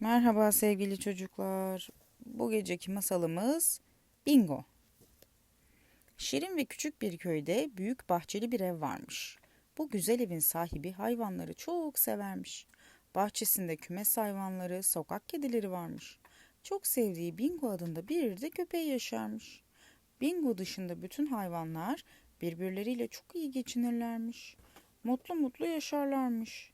Merhaba sevgili çocuklar. Bu geceki masalımız Bingo. Şirin ve küçük bir köyde büyük bahçeli bir ev varmış. Bu güzel evin sahibi hayvanları çok severmiş. Bahçesinde kümes hayvanları, sokak kedileri varmış. Çok sevdiği Bingo adında bir de köpeği yaşarmış. Bingo dışında bütün hayvanlar birbirleriyle çok iyi geçinirlermiş. Mutlu mutlu yaşarlarmış.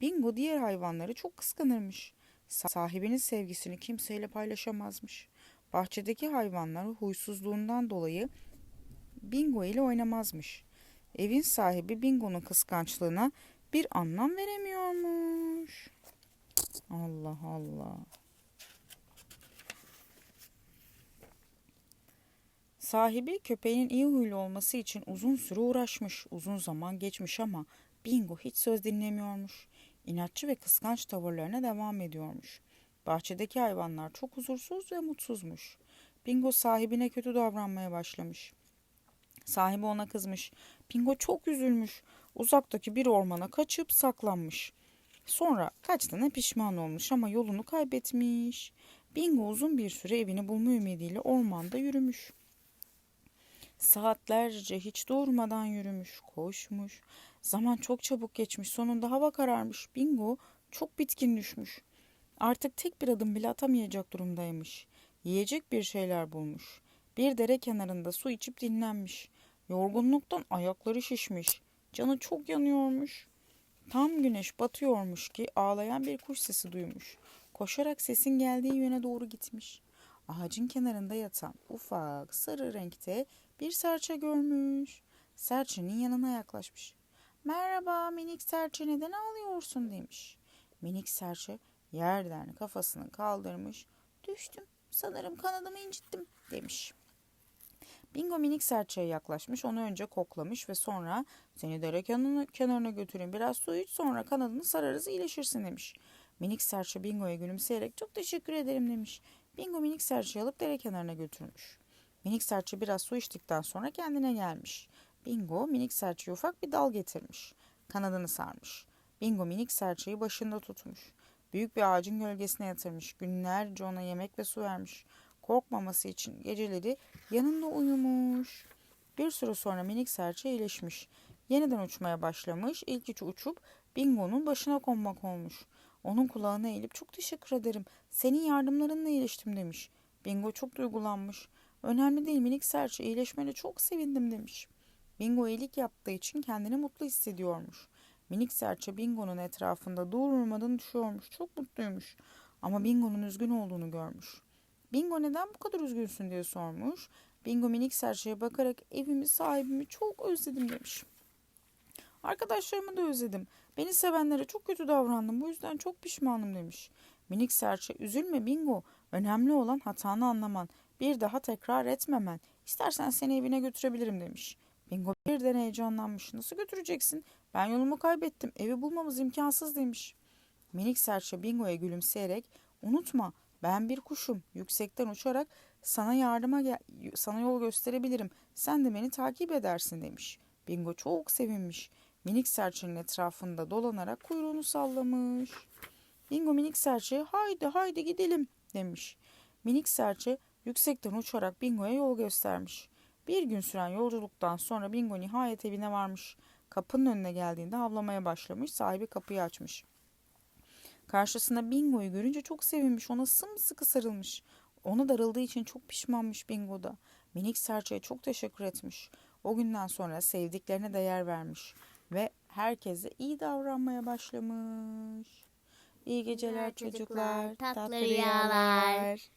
Bingo diğer hayvanları çok kıskanırmış. Sahibinin sevgisini kimseyle paylaşamazmış. Bahçedeki hayvanlar huysuzluğundan dolayı Bingo ile oynamazmış. Evin sahibi Bingo'nun kıskançlığına bir anlam veremiyormuş. Allah Allah. Sahibi köpeğinin iyi huylu olması için uzun süre uğraşmış. Uzun zaman geçmiş ama Bingo hiç söz dinlemiyormuş. İnatçı ve kıskanç tavırlarına devam ediyormuş. Bahçedeki hayvanlar çok huzursuz ve mutsuzmuş. Bingo sahibine kötü davranmaya başlamış. Sahibi ona kızmış. Bingo çok üzülmüş. Uzaktaki bir ormana kaçıp saklanmış. Sonra kaçtığına pişman olmuş ama yolunu kaybetmiş. Bingo uzun bir süre evini bulma ümidiyle ormanda yürümüş. Saatlerce hiç durmadan yürümüş, koşmuş. Zaman çok çabuk geçmiş. Sonunda hava kararmış. Bingo çok bitkin düşmüş. Artık tek bir adım bile atamayacak durumdaymış. Yiyecek bir şeyler bulmuş. Bir dere kenarında su içip dinlenmiş. Yorgunluktan ayakları şişmiş. Canı çok yanıyormuş. Tam güneş batıyormuş ki ağlayan bir kuş sesi duymuş. Koşarak sesin geldiği yöne doğru gitmiş. Ağacın kenarında yatan ufak sarı renkte bir serçe görmüş. Serçenin yanına yaklaşmış. Merhaba minik serçe neden ağlıyorsun demiş. Minik serçe yerden kafasını kaldırmış. Düştüm sanırım kanadımı incittim demiş. Bingo minik serçeye yaklaşmış onu önce koklamış ve sonra seni dere kenarına, götürün biraz su iç sonra kanadını sararız iyileşirsin demiş. Minik serçe Bingo'ya gülümseyerek çok teşekkür ederim demiş. Bingo minik serçeyi alıp dere kenarına götürmüş. Minik serçe biraz su içtikten sonra kendine gelmiş. Bingo minik serçeye ufak bir dal getirmiş. Kanadını sarmış. Bingo minik serçeyi başında tutmuş. Büyük bir ağacın gölgesine yatırmış. Günlerce ona yemek ve su vermiş. Korkmaması için geceleri yanında uyumuş. Bir süre sonra minik serçe iyileşmiş. Yeniden uçmaya başlamış. İlk üç uçup Bingo'nun başına konmak olmuş. Onun kulağına eğilip çok teşekkür ederim. Senin yardımlarınla iyileştim demiş. Bingo çok duygulanmış. Önemli değil minik serçe iyileşmene çok sevindim demiş. Bingo iyilik yaptığı için kendini mutlu hissediyormuş. Minik serçe Bingo'nun etrafında durmadan düşüyormuş. Çok mutluymuş. Ama Bingo'nun üzgün olduğunu görmüş. Bingo neden bu kadar üzgünsün diye sormuş. Bingo minik serçeye bakarak evimi sahibimi çok özledim demiş. Arkadaşlarımı da özledim. Beni sevenlere çok kötü davrandım. Bu yüzden çok pişmanım demiş. Minik serçe üzülme Bingo. Önemli olan hatanı anlaman. Bir daha tekrar etmemen. İstersen seni evine götürebilirim demiş. Bingo birden heyecanlanmış. Nasıl götüreceksin? Ben yolumu kaybettim. Evi bulmamız imkansız demiş. Minik serçe Bingo'ya gülümseyerek unutma ben bir kuşum. Yüksekten uçarak sana yardıma sana yol gösterebilirim. Sen de beni takip edersin demiş. Bingo çok sevinmiş. Minik serçenin etrafında dolanarak kuyruğunu sallamış. Bingo minik serçeye haydi haydi gidelim demiş. Minik serçe yüksekten uçarak Bingo'ya yol göstermiş. Bir gün süren yolculuktan sonra Bingo nihayet evine varmış. Kapının önüne geldiğinde havlamaya başlamış. Sahibi kapıyı açmış. Karşısında Bingo'yu görünce çok sevinmiş. Ona sımsıkı sarılmış. Ona darıldığı için çok pişmanmış Bingo da. Minik serçeye çok teşekkür etmiş. O günden sonra sevdiklerine değer vermiş. Ve herkese iyi davranmaya başlamış. İyi geceler çocuklar. çocuklar, tatlı rüyalar.